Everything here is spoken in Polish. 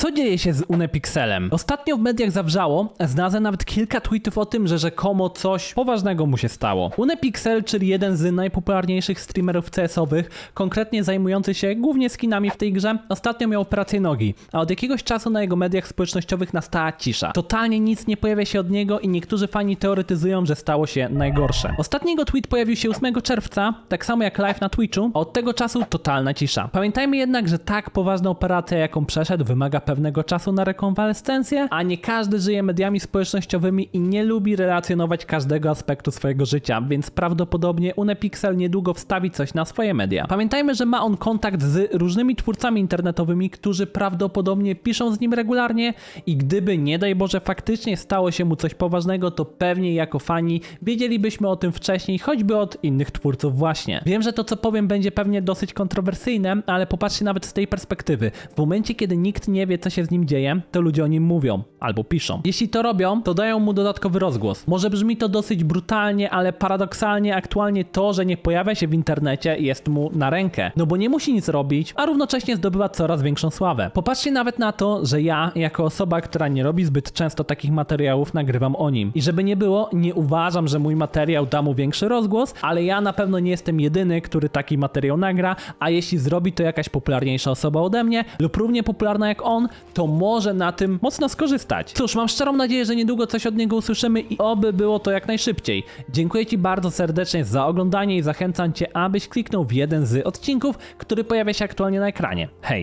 Co dzieje się z Unepixelem? Ostatnio w mediach zawrzało, znalazłem nawet kilka tweetów o tym, że rzekomo coś poważnego mu się stało. Unepixel, czyli jeden z najpopularniejszych streamerów CS-owych, konkretnie zajmujący się głównie skinami w tej grze, ostatnio miał operację nogi, a od jakiegoś czasu na jego mediach społecznościowych nastała cisza. Totalnie nic nie pojawia się od niego i niektórzy fani teoretyzują, że stało się najgorsze. Ostatni jego tweet pojawił się 8 czerwca, tak samo jak live na Twitchu, a od tego czasu totalna cisza. Pamiętajmy jednak, że tak poważna operacja, jaką przeszedł, wymaga pewnego czasu na rekonwalescencję, a nie każdy żyje mediami społecznościowymi i nie lubi relacjonować każdego aspektu swojego życia, więc prawdopodobnie Unepixel niedługo wstawi coś na swoje media. Pamiętajmy, że ma on kontakt z różnymi twórcami internetowymi, którzy prawdopodobnie piszą z nim regularnie i gdyby nie daj Boże faktycznie stało się mu coś poważnego, to pewnie jako fani wiedzielibyśmy o tym wcześniej, choćby od innych twórców właśnie. Wiem, że to co powiem będzie pewnie dosyć kontrowersyjne, ale popatrzcie nawet z tej perspektywy. W momencie, kiedy nikt nie wie, co się z nim dzieje, to ludzie o nim mówią albo piszą. Jeśli to robią, to dają mu dodatkowy rozgłos. Może brzmi to dosyć brutalnie, ale paradoksalnie aktualnie to, że nie pojawia się w internecie jest mu na rękę. No bo nie musi nic robić, a równocześnie zdobywa coraz większą sławę. Popatrzcie nawet na to, że ja, jako osoba, która nie robi zbyt często takich materiałów, nagrywam o nim. I żeby nie było, nie uważam, że mój materiał da mu większy rozgłos, ale ja na pewno nie jestem jedyny, który taki materiał nagra, a jeśli zrobi to jakaś popularniejsza osoba ode mnie lub równie popularna jak on, to może na tym mocno skorzystać. Cóż, mam szczerą nadzieję, że niedługo coś od niego usłyszymy i oby było to jak najszybciej. Dziękuję Ci bardzo serdecznie za oglądanie i zachęcam Cię, abyś kliknął w jeden z odcinków, który pojawia się aktualnie na ekranie. Hej!